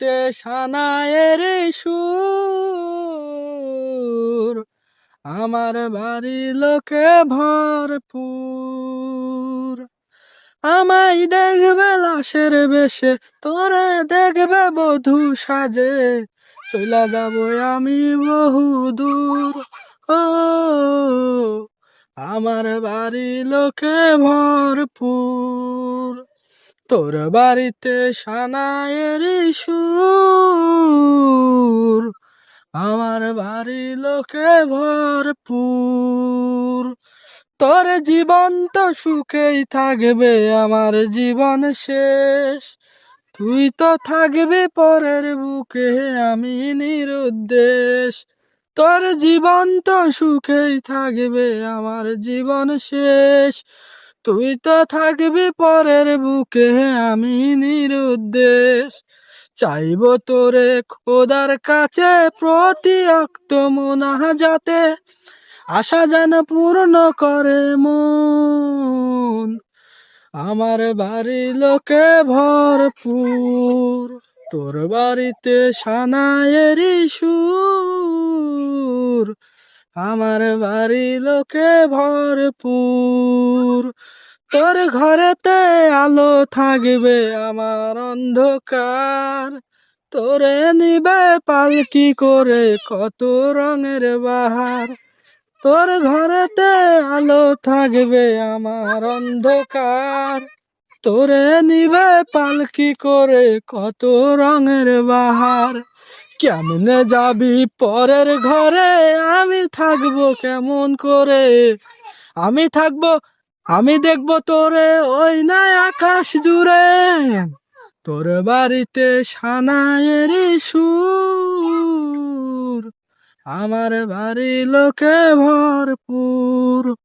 বাড়িতে সানায়ের সুর, আমার বাড়ি লোকে ভরপুর। আমায় দেখবে লাশের বেশে, তোরে দেখবে বধু সাজে। চইলা যাব আমি বহু দূর, ও, আমার বাড়ি লোকে ভরপুর। তোর বাড়িতে সানায়ের সুর, আমার বাড়ি লোকে ভরপুর। তোর জীবন তো সুখেই থাকবে, আমার জীবন শেষ। তুই তো থাকবি পরের বুকে, আমি নিরুদ্দেশ। তোর জীবন তো সুখেই থাকবে, আমার জীবন শেষ। তুই তো থাকবি পরের বুকে, আমি নিরুদ্দেশ। চাইব তোরে খোদার কাছে প্রতি অক্ত যাতে আশা যেন পূর্ণ করে মন। আমার বাড়ি লোকে ভরপুর, তোর বাড়িতে সানায়ের সুর। আমার বাড়ি লোকে ভরপুর। তোর ঘরেতে আলো থাকবে আমার অন্ধকার। তোরে নিবে পালকি করে কত রঙের বাহার। তোর ঘরেতে আলো থাকবে আমার অন্ধকার। তোরে নিবে পালকি করে কত রঙের বাহার। কেমনে যাবি পরের ঘরে? আমি থাকব কেমন করে? আমি থাকব আমি দেখব তোরে ওই না আকাশ জুড়ে। তোর বাড়িতে সানায়ের সুর। আমার বাড়ি লোকে ভরপুর।